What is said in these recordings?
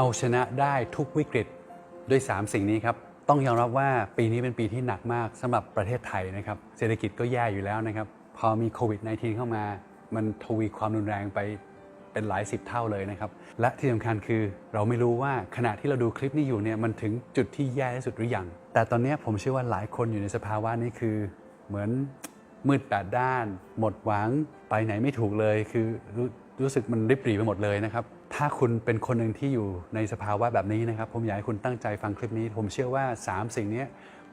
เอาชนะได้ทุกวิกฤตด้วย 3 สิ่งนี้ครับ ต้องยอมรับว่าปีนี้เป็นปีที่หนักมากสำหรับประเทศไทยนะครับ เศรษฐกิจก็แย่อยู่แล้วนะครับ พอมีโควิด -19 เข้ามา มันทวีความรุนแรงไปเป็นหลายสิบเท่าเลยนะครับ และที่สำคัญคือเราไม่รู้ว่าขณะที่เราดูคลิปนี้อยู่เนี่ยมันถึงจุดที่แย่ที่สุดหรือยัง แต่ตอนนี้ผมเชื่อว่าหลายคนอยู่ในสภาวะนี้คือเหมือนมืดแปดด้าน หมดหวังไปไหนไม่ถูกเลยคือ รู้สึกมันริบหรี่ไปหมดเลยนะครับ ถ้าคุณเป็นคนหนึ่งที่อยู่ในสภาวะแบบนี้นะครับ ผมอยากให้คุณตั้งใจฟังคลิปนี้ ผมเชื่อว่า 3 สิ่งนี้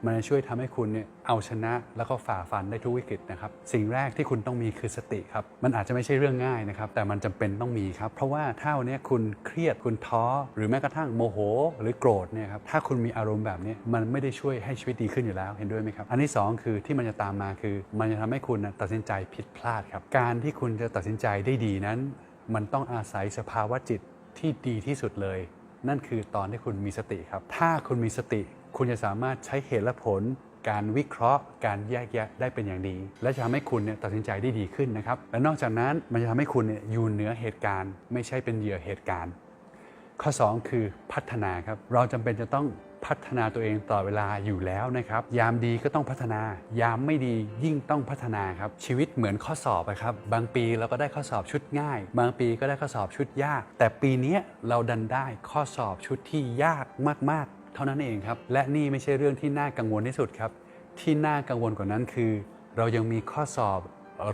มันจะช่วยทำให้คุณเนี่ยเอาชนะแล้วก็ฝ่าฟันได้ทุกวิกฤตนะครับ สิ่งแรกที่คุณต้องมีคือสติครับ มันอาจจะไม่ใช่เรื่องง่ายนะครับ แต่มันจำเป็นต้องมีครับ เพราะว่าถ้าวันนี้คุณเครียดคุณท้อ หรือแม้กระทั่งโมโห หรือโกรธเนี่ยครับ ถ้าคุณมีอารมณ์แบบนี้มันไม่ได้ช่วยให้ชีวิตดีขึ้นอยู่แล้ว เห็นด้วยไหมครับ อันที่สองคือที่มันจะตามมาคือ มันจะทำให้คุณตัดสินใจผิดพลาดครับ การที่คุณจะตัดสินใจได้ดีนั้น มันต้องอาศัยสภาวะจิตที่ดีที่สุดเลย นั่นคือตอนที่คุณมีสติครับ ถ้าคุณมีสติ คุณจะสามารถใช้เหตุและผล การวิเคราะห์ การแยกแยะได้เป็นอย่างดี และจะทำให้คุณเนี่ยตัดสินใจได้ดีขึ้นนะครับ และนอกจากนั้นมันจะทำให้คุณเนี่ยอยู่เหนือเหตุการณ์ ไม่ใช่เป็นเหยื่อเหตุการณ์ ข้อ 2 คือพัฒนาครับ เราจำเป็นจะต้องพัฒนาตัวเองตลอดเวลาอยู่แล้วนะครับ ยามดีก็ต้องพัฒนา ยามไม่ดียิ่งต้องพัฒนาครับ ชีวิตเหมือนข้อสอบอะครับ บางปีเราก็ได้ข้อสอบชุดง่าย บางปีก็ได้ข้อสอบชุดยาก แต่ปีนี้เราดันได้ข้อสอบชุดที่ยากมาก เท่านั้นเองครับ และนี่ไม่ใช่เรื่องที่น่ากังวลที่สุดครับ ที่น่ากังวลกว่านั้นคือ เรายังมีข้อสอบ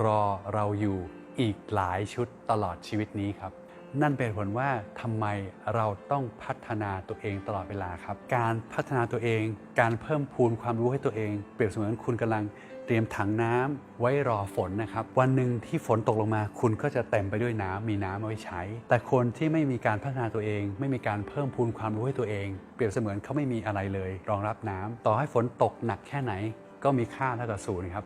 รอเราอยู่อีกหลายชุดตลอดชีวิตนี้ครับ นั่นเป็นผลว่าทำไมเราต้องพัฒนาตัวเองตลอดเวลาครับ การพัฒนาตัวเอง การเพิ่มพูนความรู้ให้ตัวเอง เปรียบเสมือนคุณกำลังเตรียมถังน้ำไว้รอฝนนะครับ วันหนึ่งที่ฝนตกลงมา คุณก็จะเต็มไปด้วยน้ำมีน้ำเอาไว้ใช้ แต่คนที่ไม่มีการพัฒนาตัวเอง ไม่มีการเพิ่มพูนความรู้ให้ตัวเอง เปรียบเสมือนเขาไม่มีอะไรเลย รองรับน้ำต่อให้ฝนตกหนักแค่ไหน ก็มีค่าเท่ากับศูนย์ครับ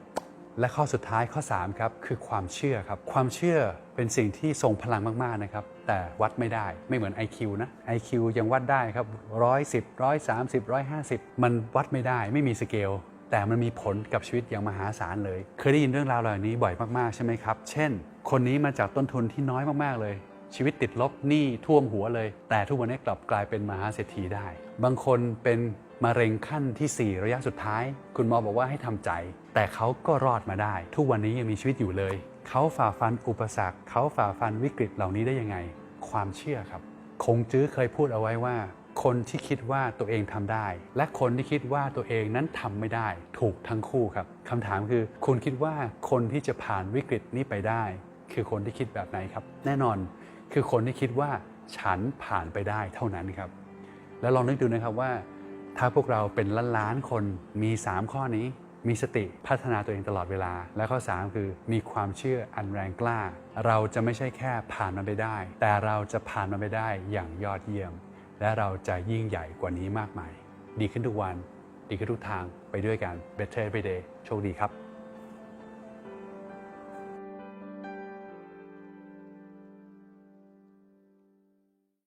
และข้อสุดท้ายข้อ3ครับคือความเชื่อครับ ความเชื่อเป็นสิ่งที่ทรงพลังมากๆนะครับ แต่วัดไม่ได้ไม่เหมือน IQ นะ IQ ยังวัดได้ครับร้อยสิบร้อยสามสิบร้อยห้าสิบมันวัดไม่ได้ไม่มีสเกลแต่มันมีผลกับชีวิตอย่างมหาศาลเลย เคยได้ยินเรื่องราวเหล่านี้บ่อยมากๆใช่ไหมครับ เช่น คนนี้มาจากต้นทุนที่น้อยมากๆเลย ชีวิตติดลบหนี้ท่วมหัวเลย แต่ทุกวันนี้กลับกลายเป็นมหาเศรษฐีได้ บางคนเป็นมะเร็งขั้นทีสี่4 ระยะสุดท้าย คุณหมอบอกว่าให้ทำใจ แต่เขาก็รอดมาได้ ทุกวันนี้ยังมีชีวิตอยู่เลย เขาฝ่าฟันอุปสรรค เขาฝ่าฟันวิกฤตเหล่านี้ได้ยังไง ความเชื่อครับ คงจื้อเคยพูดเอาไว้ว่า คนที่คิดว่าตัวเองทำได้ และคนที่คิดว่าตัวเองนั้นทำไม่ได้ ถูกทั้งคู่ครับคำถามคือ คุณคิดว่าคนที่จะผ่านวิกฤตนี้ไปได้ คือคนที่คิดแบบไหนครับ แน่นอน คือคนที่คิดว่าฉันผ่านไปได้เท่านั้นครับ แล้วลองนึกดูนะครับว่า ถ้าพวกเราเป็นล้านล้านคนมี 3 ข้อนี้ มีสติพัฒนาตัวเองตลอดเวลา และข้อ 3 คือมีความเชื่ออันแรงกล้า เราจะไม่ใช่แค่ผ่านมันไปได้ แต่เราจะผ่านมันไปได้อย่างยอดเยี่ยม และเราจะยิ่งใหญ่กว่านี้มากมาย ดีขึ้นทุกวัน ดีขึ้นทุกทางไปด้วยกัน Better Every Day โชคดีครับ